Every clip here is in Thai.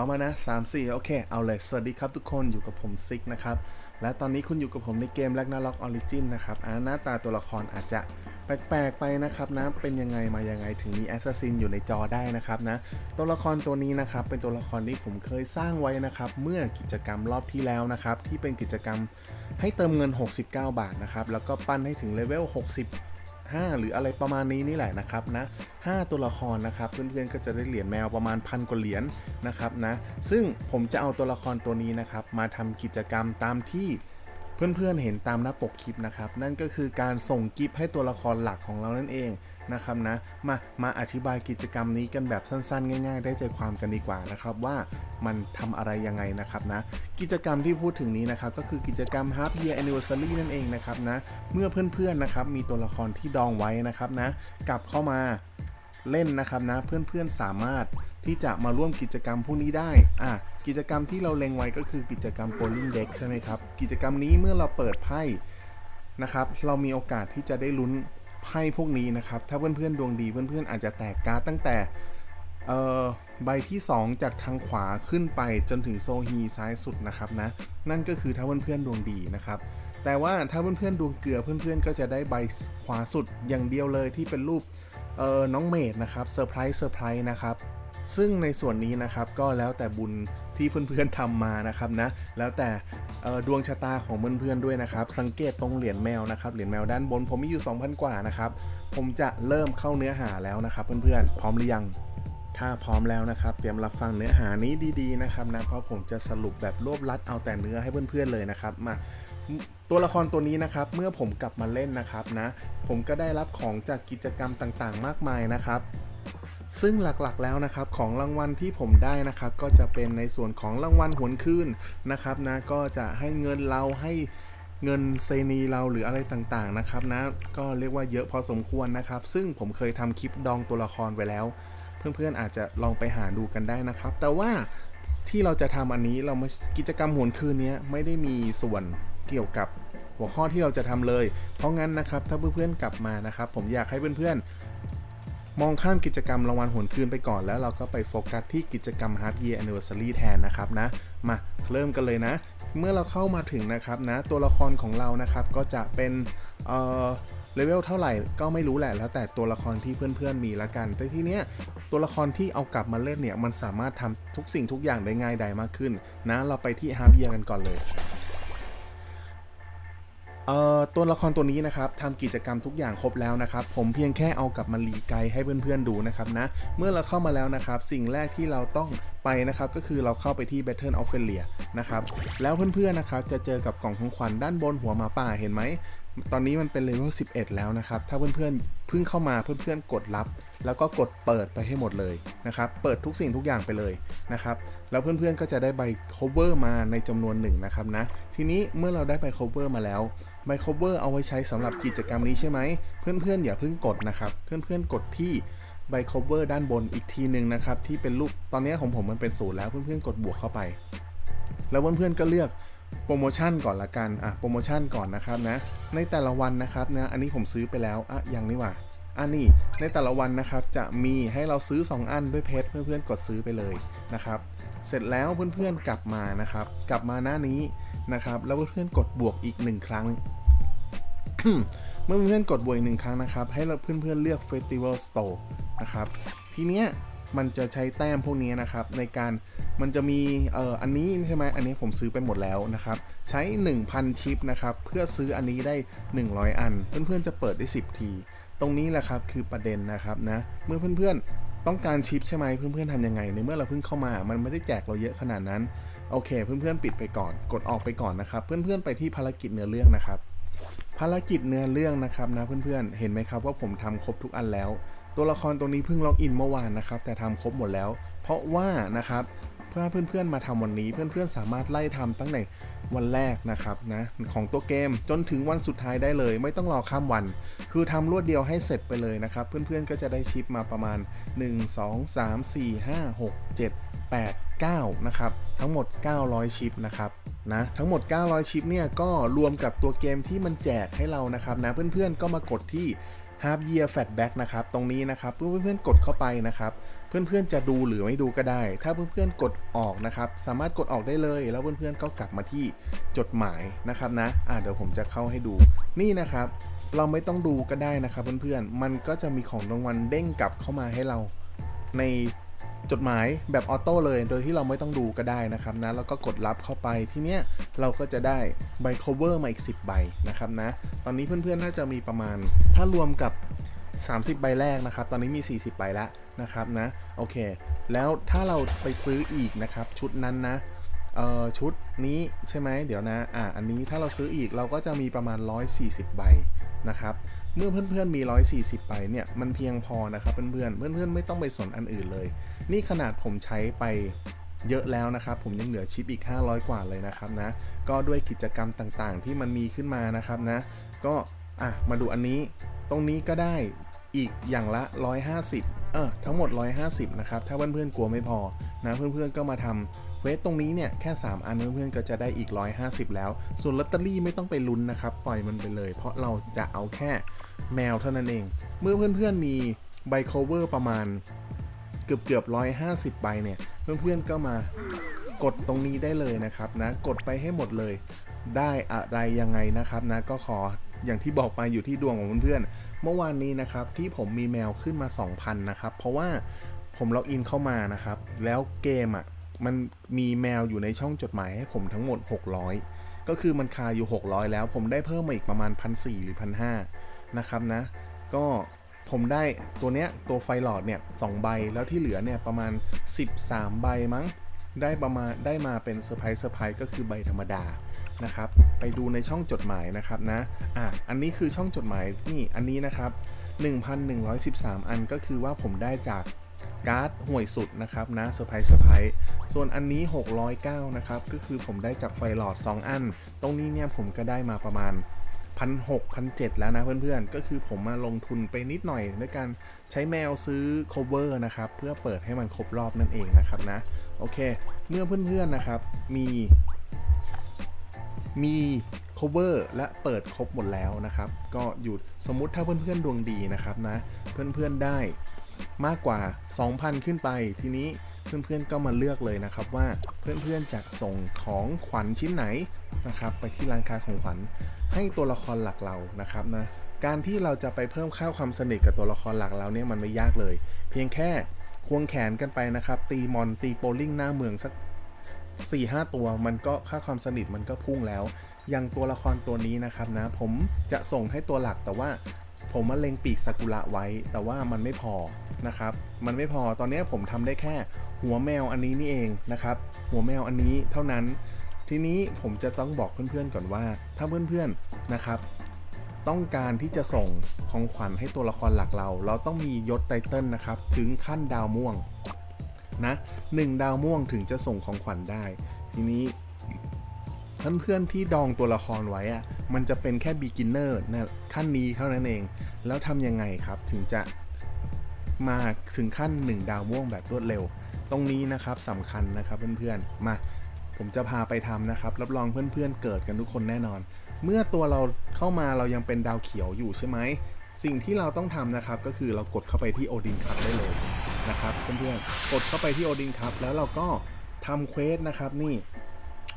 มาพร้อมมานะ3 4 โอเค เอาเลย สวัสดีครับทุกคนอยู่กับผมซิกนะครับ และตอนนี้คุณอยู่กับผมในเกม r a g n a r o k Origin นะครับอ่าหน้าตาตัวละครอาจจะแปลกๆไปนะครับนะ เป็นยังไงมายังไงถึงมีแอสซัสซินอยู่ในจอได้นะครับนะ ตัวละครตัวนี้นะครับ เป็นตัวละครที่ผมเคยสร้างไว้นะครับ เมื่อกิจกรรมรอบที่แล้วนะครับ ที่เป็นกิจกรรมให้เติมเงิน 69 บาทนะครับ แล้วก็ปั้นให้ถึงเลเวล60 5 หรืออะไรประมาณนี้นี่แหละนะครับนะ5ตัวละครนะครับเพื่อนๆก็จะได้เหรียญแมวประมาณพันกว่าเหรียญนะครับนะซึ่งผมจะเอาตัวละครตัวนี้นะครับมาทำกิจกรรมตามที่เพื่อนๆเห็นตามหน้าปกคลิปนะครับนั่นก็คือการส่งกิฟต์ให้ตัวละครหลักของเรานั่นเอง นะครับนะ มา มาอธิบายกิจกรรมนี้กันแบบสั้นๆ ง่าย ๆ ได้ใจความกันดีกว่านะครับว่ามันทำอะไรยังไงนะครับนะ กิจกรรมที่พูดถึงนี้นะครับก็คือกิจกรรม Half Year Anniversary นั่นเองนะครับนะ เมื่อเพื่อนๆนะครับมีตัวละครที่ดองไว้นะครับนะ กลับเข้ามาเล่นนะครับนะ เพื่อนๆสามารถที่จะมาร่วมกิจกรรมพวกนี้ได้ อะ กิจกรรมที่เราเล็งไว้ก็คือกิจกรรม Polling Deck ใช่ไหมครับ กิจกรรมนี้เมื่อเราเปิดไพ่นะครับ เรามีโอกาสที่จะได้ลุ้น ไพ่พวกนี้นะครับ ถ้าเพื่อนๆดวงดีเพื่อนๆอาจจะแตกการ์ดตั้งแต่ใบที่ 2 จากทางขวาขึ้นไปจนถึงโซฮีซ้ายสุดนะครับนะ นั่นก็คือถ้าเพื่อนๆดวงดีนะครับ แต่ว่าถ้าเพื่อนๆดวงเกลือเพื่อนๆก็จะได้ใบขวาสุดอย่างเดียวเลยที่เป็นรูปน้องเมดนะครับเซอร์ไพรส์เซอร์ไพรส์นะครับซึ่งในส่วนนี้นะครับก็แล้วแต่บุญ ที่เพื่อนๆทำมานะครับนะแล้วแต่ดวงชะตาของเพื่อนๆด้วยนะครับ สังเกตตรงเหรียญแมวนะครับเหรียญแมวด้านบนผมมีอยู่ 2,000 กว่านะครับผมจะเริ่มเข้าเนื้อหาแล้วนะครับ เพื่อนๆพร้อมหรือยังถ้าพร้อมแล้วนะครับ เตรียมรับฟังเนื้อหานี้ดีๆนะครับนะเพราะผมจะสรุปแบบรวบลัดเอาแต่เนื้อให้เพื่อนๆเลยนะครับมาตัวละครตัวนี้นะครับ เมื่อผมกลับมาเล่นนะครับนะ ผมก็ได้รับของจากกิจกรรมต่างๆ มากมายนะครับ ซึ่งหลักๆแล้วนะครับของรางวัลที่ผมได้นะครับก็จะเป็นในส่วนของรางวัลหวนคืนนะครับนะก็จะให้เงินเราให้เงินเซนีเราหรืออะไรต่างๆนะครับนะก็เรียกว่าเยอะพอสมควรนะครับ ซึ่งผมเคยทำคลิปดองตัวละครไปแล้ว เพื่อนๆอาจจะลองไปหาดูกันได้นะครับ แต่ว่าที่เราจะทำอันนี้เรามากิจกรรมหวนคืนนี้ไม่ได้มีส่วนเกี่ยวกับหัวข้อที่เราจะทำเลย เพราะงั้นนะครับถ้าเพื่อนๆกลับมานะครับ ผมอยากให้เพื่อนๆ มองข้ามกิจกรรมรางวัลหวนคืนไปก่อนแล้วเราก็ไปโฟกัสที่กิจกรรม Half Year Anniversary แทนนะครับนะ มาเริ่มกันเลยนะ เมื่อเราเข้ามาถึงนะครับนะ ตัวละครของเรานะครับก็จะเป็นเอ่อเลเวลเท่าไหร่ก็ไม่รู้แหละแล้วแต่ตัวละครที่เพื่อนๆมีละกัน แต่ทีเนี้ยตัวละครที่เอากลับมาเล่นเนี่ยมันสามารถทำทุกสิ่งทุกอย่างได้ง่ายดายมากขึ้นนะ เราไปที่ Half Year กันก่อนเลย เอ่อตัวละครตัวนี้นะครับทำกิจกรรมทุกอย่างครบแล้วนะครับ ผมเพียงแค่เอากลับมารีไกด์ให้เพื่อนๆดูนะครับนะ เมื่อเราเข้ามาแล้วนะครับ สิ่งแรกที่เราต้องไปนะครับ ก็คือเราเข้าไปที่ Battle of f e l i a นะครับ แล้วเพื่อนๆนะครับจะเจอกับกล่องของขวัญด้านบนหัวหมาป่าเห็นไหม ตอนนี้มันเป็นเลเวล 11 แล้วนะครับ ถ้าเพื่อนๆเพิ่งเข้ามาเพื่อนๆกดรับ แล้วก็กดเปิดไปให้หมดเลยนะครับ เปิดทุกสิ่งทุกอย่างไปเลยนะครับ แล้วเพื่อนๆก็จะได้ใบ cover มาในจำนวนหนึ่งนะครับนะ ทีนี้เมื่อเราได้ใบ cover มาแล้ว ใบ cover เอาไว้ใช้สำหรับกิจกรรมนี้ใช่ไหม เพื่อนๆ อย่าเพิ่งกดนะครับ เพื่อนๆ กดที่ใบ cover ด้านบนอีกทีหนึ่งนะครับ ที่เป็นรูปตอนนี้ของผมมันเป็นศูนย์แล้วเพื่อนๆ กดบวกเข้าไป แล้วเพื่อนๆ ก็เลือกโปรโมชั่นก่อนละกัน อะโปรโมชั่นก่อนนะครับนะ ในแต่ละวันนะครับนะ อันนี้ผมซื้อไปแล้ว อะยังนี่ว่าอันนี้ในแต่ละวันนะครับจะมีให้เราซื้อ 2 อันด้วยเพชรเพื่อนๆ กดซื้อไปเลยนะครับ เสร็จแล้วเพื่อนๆ กลับมานะครับ กลับมาหน้านี้ นะครับ แล้วเพื่อนกดบวกอีกหนึ่งครั้ง เมื่อเพื่อนกดบวกอีกหนึ่งครั้งนะครับ ให้เราเพื่อนๆเลือก Festival Store นะครับ ทีเนี้ยมันจะใช้แต้มพวกนี้นะครับ ในการมันจะมีเอ่ออันนี้ใช่ไหมอันนี้ผมซื้อไปหมดแล้วนะครับ ใช้ 1,000 ชิปนะครับ เพื่อซื้ออันนี้ได้ 100 อัน เพื่อนๆจะเปิดได้ 10 ที ตรงนี้แหละครับคือประเด็นนะครับนะเมื่อเพื่อนๆต้องการชิปใช่ไหมเพื่อนๆทำยังไงในเมื่อเราเพิ่งเข้ามา มันไม่ได้แจกเราเยอะขนาดนั้น โอเค เพื่อนๆปิดไปก่อน กดออกไปก่อนนะครับ เพื่อนๆไปที่ภารกิจเนื้อเรื่องนะครับ ภารกิจเนื้อเรื่องนะครับนะเพื่อนๆเห็นไหมครับว่าผมทำครบทุกอันแล้ว ตัวละครตัวนี้เพิ่งล็อกอินเมื่อวานนะครับ แต่ทำครบหมดแล้ว เพราะว่านะครับเพื่อเพื่อนๆมาทำวันนี้เพื่อนๆสามารถไล่ทำตั้งแต่วันแรกนะครับนะของตัวเกมจนถึงวันสุดท้ายได้เลย ไม่ต้องรอข้ามวัน คือทำรวดเดียวให้เสร็จไปเลยนะครับ เพื่อนๆก็จะได้ชิปมาประมาณ 1 2 3 4 5 6 7 8 9นะครับทั้งหมด 900 ชิปนะครับนะทั้งหมด 900 ชิปเนี่ยก็รวมกับตัวเกมที่มันแจกให้เรานะครับนะเพื่อนๆก็มากดที่ Half Year Fatback นะครับตรงนี้นะครับเพื่อนๆกดเข้าไปนะครับเพื่อนๆจะดูหรือไม่ดูก็ได้ ถ้าเพื่อนๆกดออกนะครับสามารถกดออกได้เลย แล้วเพื่อนๆก็กลับมาที่จดหมายนะครับนะอ่าเดี๋ยวผมจะเข้าให้ดูนี่นะครับเราไม่ต้องดูก็ได้นะครับเพื่อนๆมันก็จะมีของรางวัลเด้งกลับเข้ามาให้เราใน จดหมายแบบออโต้เลย โดยที่เราไม่ต้องดูก็ได้นะครับนะ แล้วก็กดรับเข้าไปทีเนี้ยเราก็จะได้ใบ cover มาอีก 10 ใบนะครับนะ ตอนนี้เพื่อนๆ น่าจะมีประมาณ ถ้ารวมกับ 30 ใบแรกนะครับ ตอนนี้มี 40 ใบแล้วนะครับนะ โอเค แล้วถ้าเราไปซื้ออีกนะครับ ชุดนั้นนะเอ่อชุดนี้ใช่ไหมเดี๋ยวนะ อะอันนี้ถ้าเราซื้ออีกเราก็จะมีประมาณ 140 ใบนะครับ เมื่อเพื่อนๆมี 140ใบเนี่ย มันเพียงพอนะครับเพื่อนๆ เพื่อนๆ ไม่ต้องไปสนอันอื่นเลย นี่ขนาดผมใช้ไปเยอะแล้วนะครับ ผมยังเหลือชิปอีก 500 กว่าเลยนะครับนะ ก็ด้วยกิจกรรมต่างๆ ที่มันมีขึ้นมานะครับนะ ก็อะมาดูอันนี้ ตรงนี้ก็ได้อีกอย่างละ 150 เออทั้งหมด 150 นะครับ ถ้าเพื่อนๆ กลัวไม่พอนะ เพื่อนๆ ก็มาทำ เวสตรงนี้เนี่ยแค่ 3 อันเพื่อนๆก็จะได้อีก 150 แล้ว ส่วนลอตเตอรี่ไม่ต้องไปลุ้นนะครับ ปล่อยมันไปเลย เพราะเราจะเอาแค่แมวเท่านั้นเอง เมื่อเพื่อนๆมีใบ cover ประมาณเกือบเกือบ150ใบเนี่ย เพื่อนๆก็มากดตรงนี้ได้เลยนะครับนะกดไปให้หมดเลย ได้อะไรยังไงนะครับนะก็ขออย่างที่บอกไปอยู่ที่ดวงของเพื่อนๆเมื่อวานนี้นะครับที่ผมมีแมวขึ้นมา 2,000 นะครับ เพราะว่าผมล็อกอินเข้ามานะครับ แล้วเกมอะ มันมีแมวอยู่ในช่องจดหมายให้ผมทั้งหมด 600 ก็คือมันคาอยู่ 600 แล้ว ผมได้เพิ่มมาอีกประมาณ 1,400หรือ 1,500 นะครับนะ ก็ผมได้ตัวเนี้ยตัวไฟหลอดเนี่ยสองใบแล้วที่เหลือเนี่ยประมาณ 13 ใบมั้ง ได้ประมาณได้มาเป็นเซอร์ไพรส์เซอร์ไพรส์ก็คือใบธรรมดานะครับ ไปดูในช่องจดหมายนะครับนะอะอันนี้คือช่องจดหมายนี่อันนี้นะครับ 1,113 อันก็คือว่าผมได้จาก การ์ดห่วยสุดนะครับนะเซอร์ไพรส์เซอร์ไพรส์ส่วนอันนี้ 609 นะครับ ก็คือผมได้จากไฟหลอด 2 อัน ตรงนี้เนี่ยผมก็ได้มาประมาณพันหกพันเจ็ดแล้วนะเพื่อนๆ ก็คือผมมาลงทุนไปนิดหน่อยด้วยการใช้แมวซื้อ cover นะครับ เพื่อเปิดให้มันครบรอบนั่นเองนะครับนะ โอเค เมื่อเพื่อนๆนะครับมีมี cover และเปิดครบหมดแล้วนะครับ ก็อยู่สมมุติถ้าเพื่อนๆดวงดีนะครับนะ เพื่อนๆได้ มากกว่า 2,000 ขึ้นไป ทีนี้เพื่อนๆก็มาเลือกเลยนะครับว่าเพื่อนๆจะส่งของขวัญชิ้นไหนนะครับไปที่ร้านค้าของขวัญให้ตัวละครหลักเรานะครับนะการที่เราจะไปเพิ่มค่าความสนิทกับตัวละครหลักเราเนี่ยมันไม่ยากเลย เพียงแค่ควงแขนกันไปนะครับ ตีมอนตีโปลิงหน้าเมืองสัก4 5ตัว มันก็ค่าความสนิทมันก็พุ่งแล้วอย่างตัวละครตัวนี้นะครับนะผมจะส่งให้ตัวหลักแต่ว่าผมมาเล็งปีกซากุระไว้ แต่ว่ามันไม่พอ นะครับมันไม่พอตอนนี้ผมทำได้แค่หัวแมวอันนี้นี่เองนะครับหัวแมวอันนี้เท่านั้น ทีนี้ผมจะต้องบอกเพื่อนๆก่อนว่า ถ้าเพื่อนๆนะครับ ต้องการที่จะส่งของขวัญให้ตัวละครหลักเรา เราต้องมียศไตเติลนะครับถึงขั้นดาวม่วงนะหนึ่งดาวม่วงถึงจะส่งของขวัญได้ ทีนี้เพื่อนๆที่ดองตัวละครไว้อะมันจะเป็นแค่ beginner นะขั้นนี้เท่านั้นเอง แล้วทำยังไงครับถึงจะ มาถึงขั้น 1 ดาวม่วงแบบรวดเร็ว ตรงนี้นะครับสำคัญนะครับเพื่อนๆ มาผมจะพาไปทำนะครับ รับรองเพื่อนๆ เกิดกันทุกคนแน่นอน เมื่อตัวเราเข้ามาเรายังเป็นดาวเขียวอยู่ใช่ไหม สิ่งที่เราต้องทำนะครับ ก็คือเรากดเข้าไปที่โอดินคัพได้เลยนะครับเพื่อนๆ กดเข้าไปที่โอดินคัพแล้วเราก็ทำเควสนะครับนี่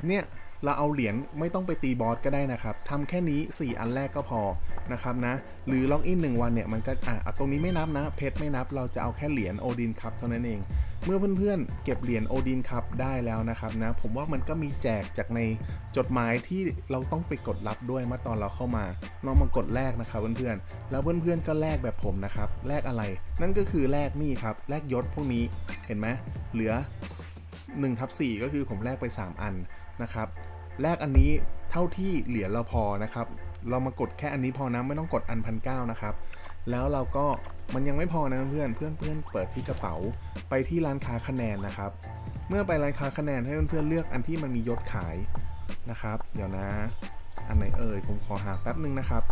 เนี่ย เราเอาเหรียญไม่ต้องไปตีบอสก็ได้นะครับทำแค่นี้ 4 อันแรกก็พอนะครับนะ หรือล็อกอิน1วันเนี่ยมันก็อะตรงนี้ไม่นับนะ เพชรไม่นับ เราจะเอาแค่เหรียญโอดินคัพเท่านั้นเอง เมื่อเพื่อนๆ เก็บเหรียญโอดินคัพได้แล้วนะครับนะ ผมว่ามันก็มีแจกจากในจดหมายที่เราต้องไปกดรับด้วยเมื่อตอนเราเข้ามาลองมากดแลกนะครับเพื่อนๆ แล้วเพื่อนๆก็แลกแบบผมนะครับ แลกอะไร นั่นก็คือแลกนี่ครับแลกยศพวกนี้เห็นไหมเหลือ1ทับ4ก็คือผมแลกไป 3 อันนะครับ แรกอันนี้เท่าที่เหรียญเราพอนะครับ เรามากดแค่อันนี้พอนะไม่ต้องกดอันพันเก้านะครับ แล้วเราก็มันยังไม่พอนะเพื่อนเพื่อนเพื่อนเปิดที่กระเป๋าไปที่ร้านค้าคะแนนนะครับ เมื่อไปร้านค้าคะแนนให้เพื่อนๆเลือกอันที่มันมียศขายนะครับ เดี๋ยวนะ อันไหนเอ่ยผมขอหาแป๊บนึงนะครับ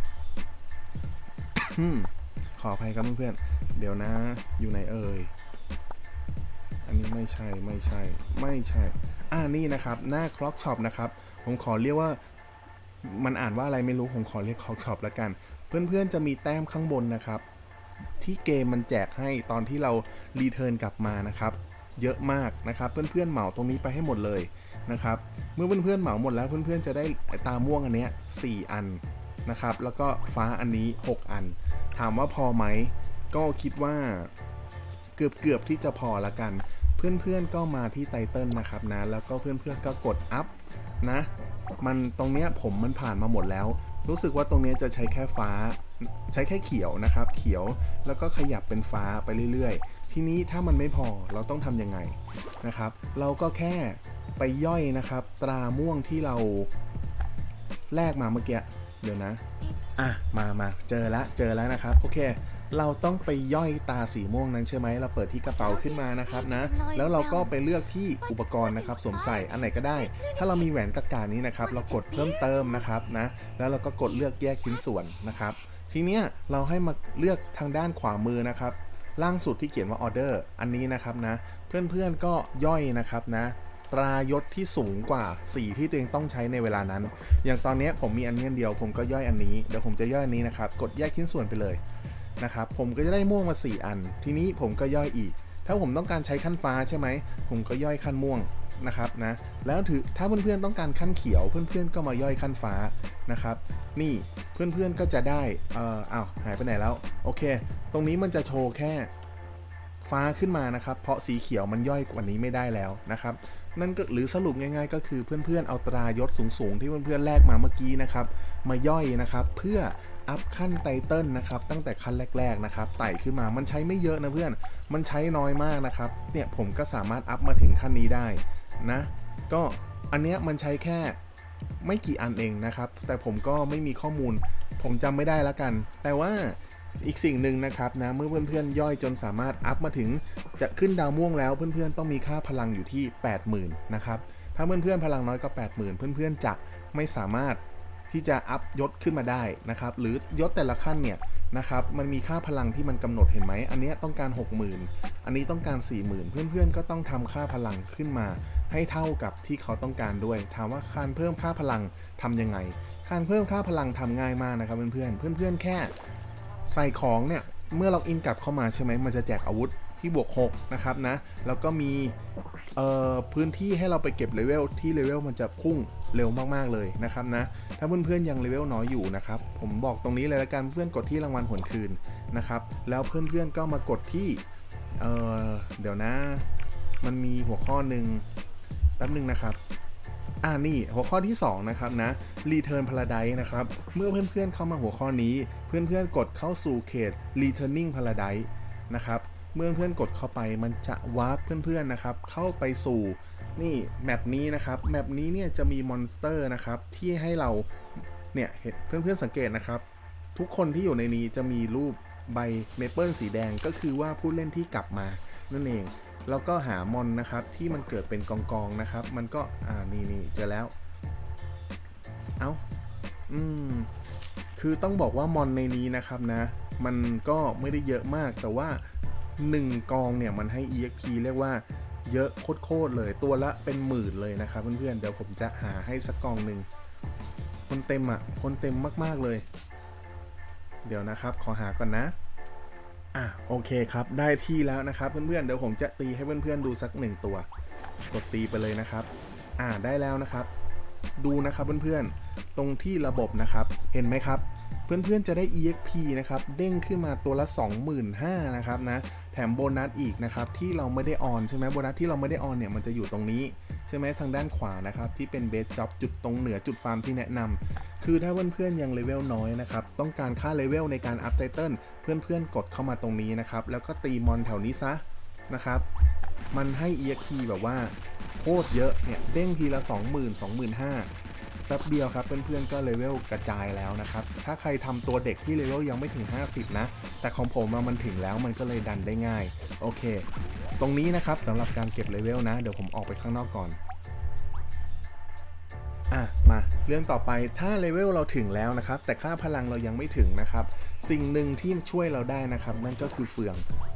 ขออภัยครับเพื่อนๆเดี๋ยวนะ อยู่ไหนเอ่ยอันนี้ไม่ใช่ไม่ใช่ ไม่ใช่ อ่านี่นะครับ หน้า Clock Shop นะครับ ผมขอเรียกว่ามันอ่านว่าอะไรไม่รู้ ผมขอเรียก Clock Shop แล้วกัน เพื่อนๆจะมีแต้มข้างบนนะครับ ที่เกมมันแจกให้ตอนที่เรารีเทิร์นกลับมานะครับเยอะมากนะครับ เพื่อนๆเหมาตรงนี้ไปให้หมดเลยนะครับ เมื่อเพื่อนๆเหมาหมดแล้วเพื่อนๆจะได้ตาม่วงอันเนี้ย4อันนะครับ แล้วก็ฟ้าอันนี้ 6 อัน ถามว่าพอไหม ก็คิดว่าเกือบเกือบที่จะพอละกัน เพื่อนๆก็มาที่ไตเติลนะครับนะ แล้วก็เพื่อนๆก็กดอัพ นะ มันตรงเนี้ยผมมันผ่านมาหมดแล้ว รู้สึกว่าตรงเนี้ยจะใช้แค่ฟ้า ใช้แค่เขียวนะครับ เขียวแล้วก็ขยับเป็นฟ้าไปเรื่อยๆ ทีนี้ถ้ามันไม่พอเราต้องทำยังไงนะครับ เราก็แค่ไปย่อยนะครับ ตราม่วงที่เราแลกมาเมื่อกี้เดี๋ยวนะ อะ มามาเจอแล้วเจอแล้วนะครับ โอเค เราต้องไปย่อยตาสีม่วงนั้นใช่ไหมเราเปิดที่กระเป๋าขึ้นมานะครับนะ แล้วเราก็ไปเลือกที่อุปกรณ์นะครับสวมใส่อันไหนก็ได้ ถ้าเรามีแหวนกากานี้นะครับ เรากดเพิ่มเติมนะครับนะ แล้วเราก็กดเลือกแยกชิ้นส่วนนะครับ ทีเนี้ยเราให้มาเลือกทางด้านขวามือนะครับล่างสุดที่เขียนว่าออเดอร์อันนี้นะครับนะ เพื่อนๆก็ย่อยนะครับนะตรายศที่สูงกว่าสีที่ตัวเองต้องใช้ในเวลานั้น อย่างตอนนี้ผมมีอันนี้เดียวผมก็ย่อยอันนี้ เดี๋ยวผมจะย่อยอันนี้นะครับ กดแยกชิ้นส่วนไปเลย นะครับผมก็จะได้ม่วงมา 4 อัน ทีนี้ผมก็ย่อยอีก ถ้าผมต้องการใช้ขั้นฟ้าใช่ไหม ผมก็ย่อยขั้นม่วงนะครับนะแล้วถือถ้าเพื่อนๆต้องการขั้นเขียวเพื่อนๆก็มาย่อยขั้นฟ้านะครับ นี่เพื่อนๆก็จะได้เอ่ออ้าวหายไปไหนแล้วโอเค ตรงนี้มันจะโชว์แค่ฟ้าขึ้นมานะครับ เพราะสีเขียวมันย่อยกว่านี้ไม่ได้แล้วนะครับ นั่นก็หรือสรุปง่ายๆ ก็คือเพื่อนๆเอาตรายศสูงๆ ที่เพื่อนๆแลกมาเมื่อกี้นะครับ มาย่อยนะครับ เพื่ออัพขั้นไตเติลนะครับตั้งแต่ขั้นแรก ๆนะครับไต่ขึ้นมามันใช้ไม่เยอะนะเพื่อนมันใช้น้อยมากนะครับ เนี่ยผมก็สามารถอัพมาถึงขั้นนี้ได้นะ ก็อันเนี้ยมันใช้แค่ไม่กี่อันเองนะครับ แต่ผมก็ไม่มีข้อมูล ผมจำไม่ได้แล้วกัน แต่ว่า อีกสิ่งหนึ่งนะครับนะเมื่อเพื่อนๆย่อยจนสามารถอัพมาถึง จะขึ้นดาวม่วงแล้วเพื่อนๆต้องมีค่าพลังอยู่ที่ 80,000นะครับถ้าเพื่อนๆพลังน้อยกว่า80,000 เพื่อนๆจะไม่สามารถที่จะอัพยศขึ้นมาได้นะครับหรือยศแต่ละขั้นเนี่ยนะครับมันมีค่าพลังที่มันกำหนดเห็นไหมอันเนี้ยต้องการ 60,000 อันนี้ต้องการ 40,000 เพื่อนๆก็ต้องทำค่าพลังขึ้นมา ให้เท่ากับที่เขาต้องการด้วย ถามว่าการเพิ่มค่าพลังทำยังไง การเพิ่มค่าพลังทำง่ายมากนะครับเพื่อนๆเพื่อนๆแค่ ใส่ของเนี่ยเมื่อเราอินกลับเข้ามาใช่ไหมมันจะแจกอาวุธที่บวก 6 นะครับนะ แล้วก็มีพื้นที่ให้เราไปเก็บเลเวลที่เลเวลมันจะพุ่งเร็วมากๆเลยนะครับนะ ถ้าเพื่อนๆยังเลเวลน้อยอยู่นะครับ ผมบอกตรงนี้เลยละกันเพื่อนกดที่รางวัลหวนคืนนะครับ แล้วเพื่อนๆก็มากดที่เเดี๋ยวนะ มันมีหัวข้อหนึ่งแป๊บหนึงนะครับ อ่านี่หัวข้อที่ 2 นะครับนะ Return Paradise นะครับ เมื่อเพื่อนๆเข้ามาหัวข้อนี้ เพื่อนๆกดเข้าสู่เขต Returning Paradise นะครับ เมื่อเพื่อนๆกดเข้าไปมันจะวาร์ปเพื่อนๆนะครับ เข้าไปสู่นี่แมปนี้นะครับ แมปนี้เนี่ยจะมีมอนสเตอร์นะครับ ที่ให้เราเนี่ยเห็นเพื่อนๆสังเกตนะครับ ทุกคนที่อยู่ในนี้จะมีรูปใบเมเปิลสีแดงก็คือว่าผู้เล่นที่กลับมา นั่นเอง แล้วก็หามอนนะครับที่มันเกิดเป็นกองกองๆนะครับ มันก็อ่านี่นี่เจอแล้ว เอา้าอืมคือต้องบอกว่ามอนในนี้นะครับนะ มันก็ไม่ได้เยอะมากแต่ว่า 1 กองเนี่ยมันให้ EXP เรียกว่าเยอะโคตรๆเลย ตัวละเป็นหมื่นเลยนะครับเพื่อนๆเดี๋ยวผมจะหาให้สักกองหนึ่งคนเต็มอะ่ะคนเต็มมากๆเลย เดี๋ยวนะครับ ขอหาก่อนนะ อะโอเคครับ ได้ที่แล้วนะครับเพื่อนๆเดี๋ยวผมจะตีให้เพื่อนๆดูสักหนึ่งตัว กดตีไปเลยนะครับ อ่าได้แล้วนะครับ ดูนะครับเพื่อนๆตรงที่ระบบนะครับ เห็นไหมครับ เพื่อนๆจะได้ EXP นะครับเด้งขึ้นมาตัวละ 25,000นะครับนะแถมโบนัสอีกนะครับที่เราไม่ได้ออนใช่ไหมโบนัสที่เราไม่ได้ออนเนี่ยมันจะอยู่ตรงนี้ใช่ไหมทางด้านขวานะครับที่เป็นเบสจ็อบจุดตรงเหนือจุดฟาร์มที่แนะนำคือถ้าเพื่อนๆยังเลเวลน้อยนะครับต้องการค่าเลเวลในการอัพไตเติลเพื่อนๆกดเข้ามาตรงนี้นะครับแล้วก็ตีมอนแถวนี้ซะนะครับมันให้ EXP แบบว่าโคตรเยอะเนี่ยเด้งทีละ 20,000 25,000 ป๊บเดียวครับ เพื่อนๆก็เลเวลกระจายแล้วนะครับ ถ้าใครทำตัวเด็กที่เลเวลยังไม่ถึง 50 นะ แต่ของผมมันถึงแล้วมันก็เลยดันได้ง่าย โอเค ตรงนี้นะครับสำหรับการเก็บเลเวลนะ เดี๋ยวผมออกไปข้างนอกก่อนอะมาเรื่องต่อไปถ้าเลเวลเราถึงแล้วนะครับ แต่ค่าพลังเรายังไม่ถึงนะครับ สิ่งหนึ่งที่ช่วยเราได้นะครับ นั่นก็คือเฟือง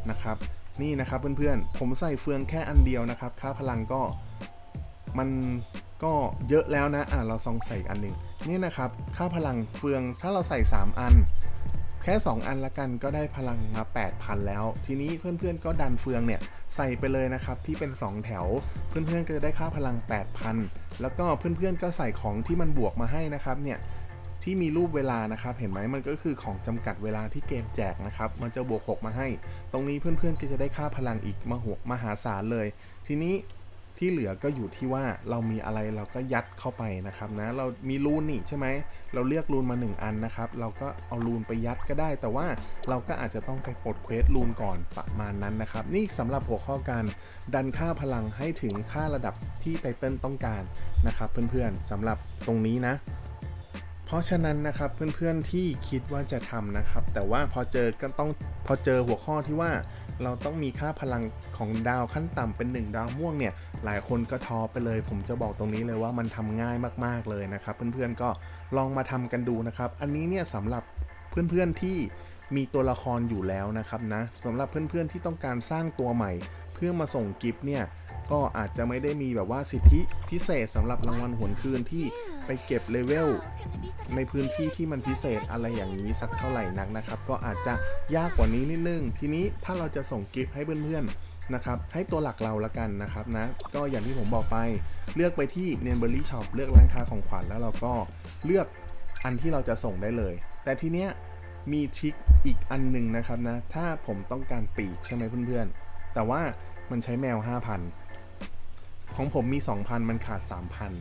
นะครับ นี่นะครับเพื่อนๆผมใส่เฟืองแค่อันเดียวนะครับ ค่าพลังก็มัน ก็เยอะแล้วนะอะเราลองใส่อันหนึ่งนี่นะครับ ค่าพลังเฟืองถ้าเราใส่ 3 อัน แค่ 2 อันละกันก็ได้พลังมา 8,000 แล้ว ทีนี้เพื่อนๆก็ดันเฟืองเนี่ยใส่ไปเลยนะครับที่เป็น 2 แถว เพื่อนๆก็จะได้ค่าพลัง 8,000 แล้วก็เพื่อนๆก็ใส่ของที่มันบวกมาให้นะครับเนี่ยที่มีรูปเวลานะครับ เห็นไหมมันก็คือของจำกัดเวลาที่เกมแจกนะครับ มันจะบวก 6 มาให้ ตรงนี้เพื่อนๆก็จะได้ค่าพลังอีกมาหกมหาศาลเลย ทีนี้ ที่เหลือก็อยู่ที่ว่าเรามีอะไรเราก็ยัดเข้าไปนะครับนะ เรามีรูนนี่ใช่ไหม เราเลือกรูนมา 1 อันนะครับ เราก็เอารูนไปยัดก็ได้ แต่ว่าเราก็อาจจะต้องไปปลดเควสรูนก่อนประมาณนั้นนะครับ นี่สำหรับหัวข้อการดันค่าพลังให้ถึงค่าระดับที่ไตเติ้ลต้องการนะครับ เพื่อนๆสำหรับตรงนี้นะเพราะฉะนั้นนะครับเพื่อนๆที่คิดว่าจะทำนะครับ แต่ว่าพอเจอก็ต้องพอเจอหัวข้อที่ว่า เราต้องมีค่าพลังของดาวขั้นต่ำเป็น 1 ดาวม่วงเนี่ย หลายคนก็ท้อไปเลย ผมจะบอกตรงนี้เลยว่ามันทำง่ายมากๆเลยนะครับ เพื่อนๆก็ลองมาทำกันดูนะครับ อันนี้เนี่ยสำหรับเพื่อนๆที่มีตัวละครอยู่แล้วนะครับนะสำหรับเพื่อนๆที่ต้องการสร้างตัวใหม่ เพื่อมาส่งกิฟต์เนี่ย ก็อาจจะไม่ได้มีแบบว่าสิทธิพิเศษสำหรับรางวัลหวนคืนที่ไปเก็บเลเวลในพื้นที่ที่มันพิเศษอะไรอย่างนี้สักเท่าไหร่นักนะครับ ก็อาจจะยากกว่านี้นิดนึง ทีนี้ถ้าเราจะส่งกิฟต์ให้เพื่อนๆนะครับ ให้ตัวหลักเราละกันนะครับนะ ก็อย่างที่ผมบอกไป เลือกไปที่เนียนเบอรี่ช็อปเลือกร้านค้าของขวัญแล้วเราก็เลือกอันที่เราจะส่งได้เลย แต่ทีเนี้ยมีทริคอีกอันหนึ่งนะครับนะ ถ้าผมต้องการปีกใช่ไหมเพื่อนๆ แต่ว่ามันใช้แมว 5,000 ของผมมี 2,000 มันขาด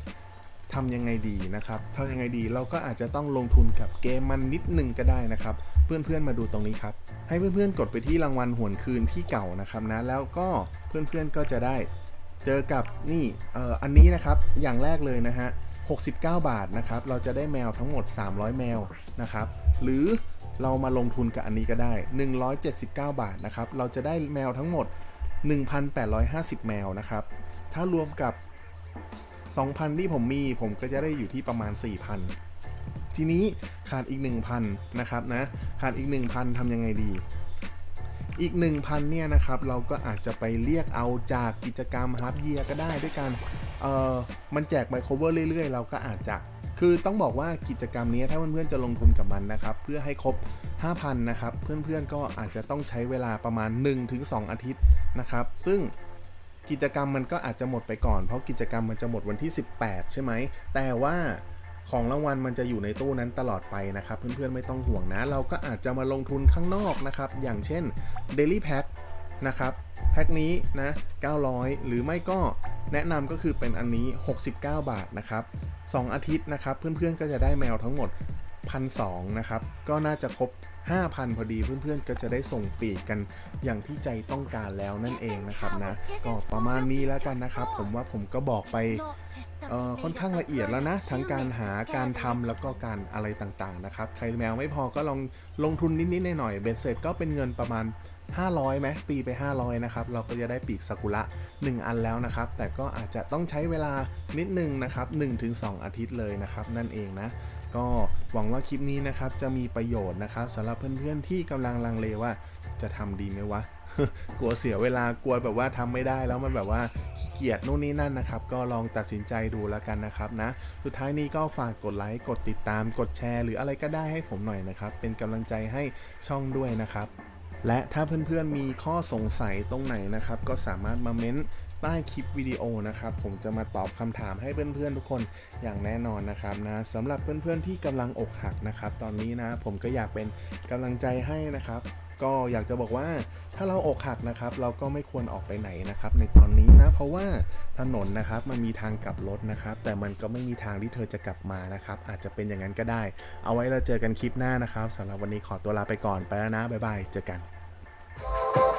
3,000ทำยังไงดีนะครับทำยังไงดีเราก็อาจจะต้องลงทุนกับเกมมันนิดหนึ่งก็ได้นะครับ เพื่อนๆมาดูตรงนี้ครับ ให้เพื่อนๆกดไปที่รางวัลหวนคืนที่เก่านะครับนะแล้วก็เพื่อนๆก็จะได้เจอกับนี่เอ่ออันนี้นะครับอย่างแรกเลยนะฮะ69 บาทนะครับ เราจะได้แมวทั้งหมด 300 แมวนะครับ หรือเรามาลงทุนกับอันนี้ก็ได้ 179 บาทนะครับ เราจะได้แมวทั้งหมด 1,850 แมวนะครับ ถ้ารวมกับ 2,000 ที่ผมมีผมก็จะได้อยู่ที่ประมาณ 4,000 ทีนี้ขาดอีก 1,000 นะครับนะ ขาดอีก 1,000ทำยังไงดี อีก 1,000 เนี่ยนะครับ เราก็อาจจะไปเรียกเอาจากกิจกรรมฮาร์ดเยียก็ได้ด้วยกันเอ่อมันแจกไมโครเวอร์เรื่อยๆ เราก็อาจจะคือต้องบอกว่ากิจกรรมนี้ถ้าเพื่อนๆจะลงทุนกับมันนะครับ เพื่อให้ครบ 5,000 นะครับ เพื่อนๆก็อาจจะต้องใช้เวลาประมาณ 1-2 อาทิตย์นะครับ ซึ่ง กิจกรรมมันก็อาจจะหมดไปก่อน เพราะกิจกรรมมันจะหมดวันที่ 18 ใช่ไหม แต่ว่าของรางวัลมันจะอยู่ในตู้นั้นตลอดไปนะครับ เพื่อนๆไม่ต้องห่วงนะ เราก็อาจจะมาลงทุนข้างนอกนะครับ อย่างเช่น Daily Pack นะครับแพ็คนี้นะ 900 หรือไม่ก็แนะนำก็คือเป็นอันนี้ 69 บาทนะครับ 2 อาทิตย์นะครับ เพื่อนๆก็จะได้แมวทั้งหมด 1,200นะครับ ก็น่าจะครบ 5,000 พอดีเพื่อนๆ ก็จะได้ส่งปีกกันอย่างที่ใจต้องการแล้วนั่นเองนะครับนะก็ประมาณนี้แล้วกันนะครับ ผมว่าผมก็บอกไปค่อนข้างละเอียดแล้วนะ ทั้งการหาการทำแล้วก็การอะไรต่างๆนะครับใครแมวไม่พอก็ลองลงทุนนิดๆหน่อยๆเบ็ดเสร็จก็เป็นเงินประมาณ 500ไหมตีไป 500 นะครับ เราก็จะได้ปีกซากุระ1 อันแล้วนะครับ แต่ก็อาจจะต้องใช้เวลานิดนึงนะครับ 1-2 อาทิตย์เลยนะครับ นั่นเองนะ ก็หวังว่าคลิปนี้นะครับจะมีประโยชน์นะครับสำหรับเพื่อนๆที่กำลังลังเลว่าจะทำดีไหมวะ กลัวเสียเวลากลัวแบบว่าทำไม่ได้แล้วมันแบบว่าเกียดนู่นนี่นั่นนะครับ ก็ลองตัดสินใจดูแล้วกันนะครับนะ สุดท้ายนี้ก็ฝากกดไลค์ กดติดตาม กดแชร์ หรืออะไรก็ได้ให้ผมหน่อยนะครับ เป็นกำลังใจให้ช่องด้วยนะครับ และถ้าเพื่อนๆมีข้อสงสัยตรงไหนนะครับ ก็สามารถมาเม้นใต้คลิปวิดีโอนะครับ ผมจะมาตอบคำถามให้เพื่อนๆทุกคนอย่างแน่นอนนะครับนะสำหรับเพื่อนๆที่กำลังอกหักนะครับ ตอนนี้นะผมก็อยากเป็นกำลังใจให้นะครับก็อยากจะบอกว่าถ้าเราอกหักนะครับ เราก็ไม่ควรออกไปไหนนะครับ ในตอนนี้นะเพราะว่าถนนนะครับมันมีทางกลับรถนะครับ แต่มันก็ไม่มีทางที่เธอจะกลับมานะครับ อาจจะเป็นอย่างนั้นก็ได้ เอาไว้เราเจอกันคลิปหน้านะครับสำหรับวันนี้ขอตัวลาไปก่อนไปแล้วนะบ๊ายบายเจอกัน Música